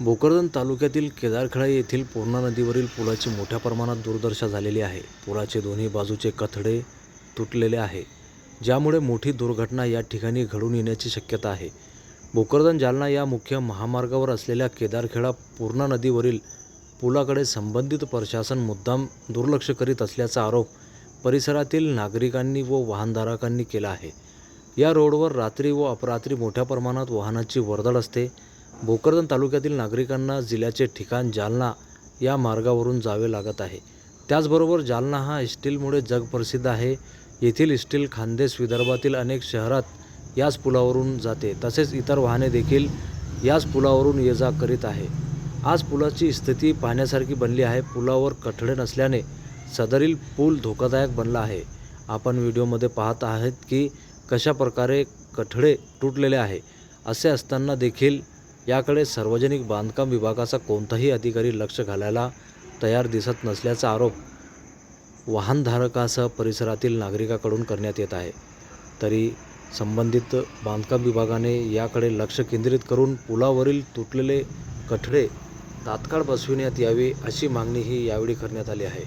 भोकरदन तालुक्यातील केदारखेडा येथील पूर्णा नदीवरील पुलाची मोठ्या प्रमाणात दुर्दशा झालेली आहे. पुलाचे दोन्ही बाजूचे कथडे तुटलेले आहे. ज्यामुळे मोठी दुर्घटना या ठिकाणी घडून येण्याची शक्यता आहे. भोकरदन जालना या मुख्य महामार्गावर असलेल्या केदारखेडा पूर्णा नदीवरील पुलाकडे संबंधित प्रशासन मुद्दाम दुर्लक्ष करीत असल्याचा आरोप परिसरातील नागरिकांनी व वाहनधारकांनी केला आहे. या रोडवर रात्री व अपरात्री मोठ्या प्रमाणात वाहनाची वर्दळ असते. भोकरदन तालुक्यातील नागरिकांना जिल्ह्याचे ठिकाण जालना या मार्गावरून जावे लागत आहे. त्याचबरोबर जालना हा स्टीलमुळे जगप्रसिद्ध आहे. येथील स्टील खानदेश विदर्भातील अनेक शहरात याच पुलावरून जाते. तसेच इतर वाहने देखील याच पुलावरून ये जा करीत आहे. आज पुलाची स्थिती पाहण्यासारखी बनली आहे. पुलावर कठडे नसल्याने सदरील पूल धोकादायक बनला आहे. आपण व्हिडिओमध्ये पाहत आहात की कशा प्रकारे कठडे तुटलेले आहे. असे असताना देखील याकडे सार्वजनिक बांधकाम विभागाचा कोणताही अधिकारी लक्ष घालायला तयार दिसत नसल्याचा आरोप वाहनधारकासह परिसरातील नागरिकाकडून करण्यात येत आहे. तरी संबंधित बांधकाम विभागाने याकडे लक्ष केंद्रित करून पुलावरील तुटलेले कठडे तात्काळ बसविण्यात यावे अशी मागणीही यावेळी करण्यात आली आहे.